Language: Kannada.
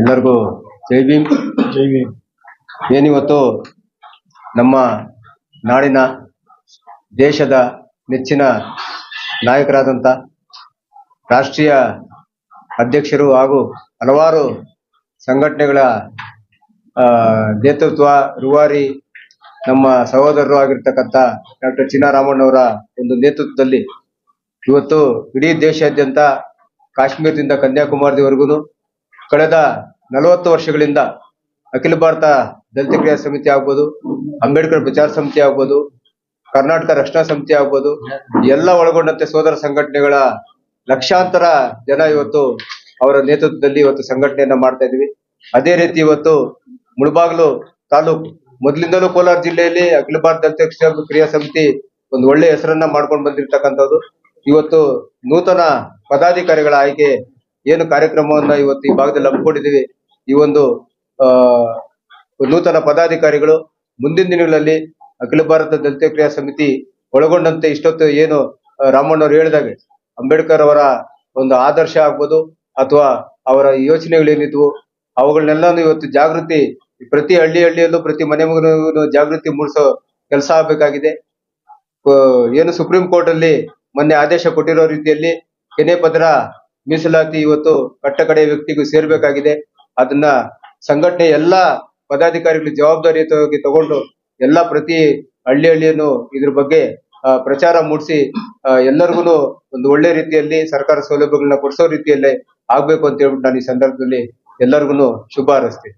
ಎಲ್ಲರಿಗೂ ಜೈ ಭೀಮ್. ಜೈ ಭೀಮ್. ಏನಿವತ್ತು ನಮ್ಮ ನಾಡಿನ ದೇಶದ ನೆಚ್ಚಿನ ನಾಯಕರಾದಂಥ ರಾಷ್ಟ್ರೀಯ ಅಧ್ಯಕ್ಷರು ಹಾಗೂ ಹಲವಾರು ಸಂಘಟನೆಗಳ ಆ, ನೇತೃತ್ವ ರುವಾರಿ ನಮ್ಮ ಸಹೋದರರು ಆಗಿರ್ತಕ್ಕಂಥ ಡಾಕ್ಟರ್ ಚಿನ್ನಾರಾಮಣ್ಣವರ ಒಂದು ನೇತೃತ್ವದಲ್ಲಿ ಇವತ್ತು ಇಡೀ ದೇಶಾದ್ಯಂತ ಕಾಶ್ಮೀರದಿಂದ ಕನ್ಯಾಕುಮಾರಿವರೆಗೂ ಕಳೆದ ನಲವತ್ತು ವರ್ಷಗಳಿಂದ ಅಖಿಲ ಭಾರತ ದಲಿತ ಕ್ರಿಯಾ ಸಮಿತಿ ಆಗ್ಬೋದು, ಅಂಬೇಡ್ಕರ್ ಪ್ರಚಾರ ಸಮಿತಿ ಆಗ್ಬೋದು, ಕರ್ನಾಟಕ ರಕ್ಷಣಾ ಸಮಿತಿ ಆಗ್ಬೋದು, ಎಲ್ಲ ಒಳಗೊಂಡಂತೆ ಸೋದರ ಸಂಘಟನೆಗಳ ಲಕ್ಷಾಂತರ ಜನ ಇವತ್ತು ಅವರ ನೇತೃತ್ವದಲ್ಲಿ ಇವತ್ತು ಸಂಘಟನೆಯನ್ನ ಮಾಡ್ತಾ ಇದೀವಿ ಅದೇ ರೀತಿ ಇವತ್ತು ಮುಳಬಾಗ್ಲು ತಾಲೂಕು, ಮೊದಲಿಂದಲೂ ಕೋಲಾರ ಜಿಲ್ಲೆಯಲ್ಲಿ ಅಖಿಲ ಭಾರತ ದಲಿತ ಕ್ರಿಯಾ ಸಮಿತಿ ಒಂದು ಒಳ್ಳೆ ಹೆಸರನ್ನ ಮಾಡ್ಕೊಂಡು ಬಂದಿರ್ತಕ್ಕಂಥದ್ದು. ಇವತ್ತು ನೂತನ ಪದಾಧಿಕಾರಿಗಳ ಆಯ್ಕೆ ಏನು ಕಾರ್ಯಕ್ರಮವನ್ನ ಇವತ್ತು ಈ ಭಾಗದಲ್ಲಿ ಹಮ್ಮಿಕೊಂಡಿದ್ದೀವಿ? ಈ ಒಂದು ನೂತನ ಪದಾಧಿಕಾರಿಗಳು ಮುಂದಿನ ದಿನಗಳಲ್ಲಿ ಅಖಿಲ ಭಾರತ ದಲಿತ ಕ್ರಿಯಾ ಸಮಿತಿ ಒಳಗೊಂಡಂತೆ ಇಷ್ಟೊತ್ತು ಏನು ರಾಮಣ್ಣ ರಾಮಣ್ಣವ್ರು ಹೇಳಿದಾಗೆ ಅಂಬೇಡ್ಕರ್ ಅವರ ಒಂದು ಆದರ್ಶ ಆಗ್ಬೋದು ಅಥವಾ ಅವರ ಯೋಚನೆಗಳೇನಿದ್ವು, ಅವುಗಳನ್ನೆಲ್ಲಾನು ಇವತ್ತು ಜಾಗೃತಿ, ಪ್ರತಿ ಹಳ್ಳಿ ಹಳ್ಳಿಯಲ್ಲೂ ಪ್ರತಿ ಮನೆ ಮಗನಿಗೂ ಜಾಗೃತಿ ಮೂಡಿಸೋ ಕೆಲಸ ಆಗಬೇಕಾಗಿದೆ. ಏನು ಸುಪ್ರೀಂ ಕೋರ್ಟ್ ಅಲ್ಲಿ ಮೊನ್ನೆ ಆದೇಶ ಕೊಟ್ಟಿರೋ ರೀತಿಯಲ್ಲಿ ಕೆನೆ ಪದರ ಮೀಸಲಾತಿ ಇವತ್ತು ಕಟ್ಟಕಡೆಯ ವ್ಯಕ್ತಿಗೂ ಸೇರ್ಬೇಕಾಗಿದೆ. ಅದನ್ನ ಸಂಘಟನೆ ಎಲ್ಲಾ ಪದಾಧಿಕಾರಿಗಳು ಜವಾಬ್ದಾರಿಯುತವಾಗಿ ತಗೊಂಡು ಎಲ್ಲಾ ಪ್ರತಿ ಹಳ್ಳಿ ಹಳ್ಳಿಯನ್ನು ಇದ್ರ ಬಗ್ಗೆ ಪ್ರಚಾರ ಮೂಡಿಸಿ ಎಲ್ಲರಿಗೂ ಒಂದು ಒಳ್ಳೆ ರೀತಿಯಲ್ಲಿ ಸರ್ಕಾರ ಸೌಲಭ್ಯಗಳನ್ನ ಕೊಡಿಸೋ ರೀತಿಯಲ್ಲೇ ಆಗ್ಬೇಕು ಅಂತ ಹೇಳ್ಬಿಟ್ಟು ನಾನು ಈ ಸಂದರ್ಭದಲ್ಲಿ ಎಲ್ಲರಿಗೂ ಶುಭ ಹಾರೈಸ್ತೀನಿ.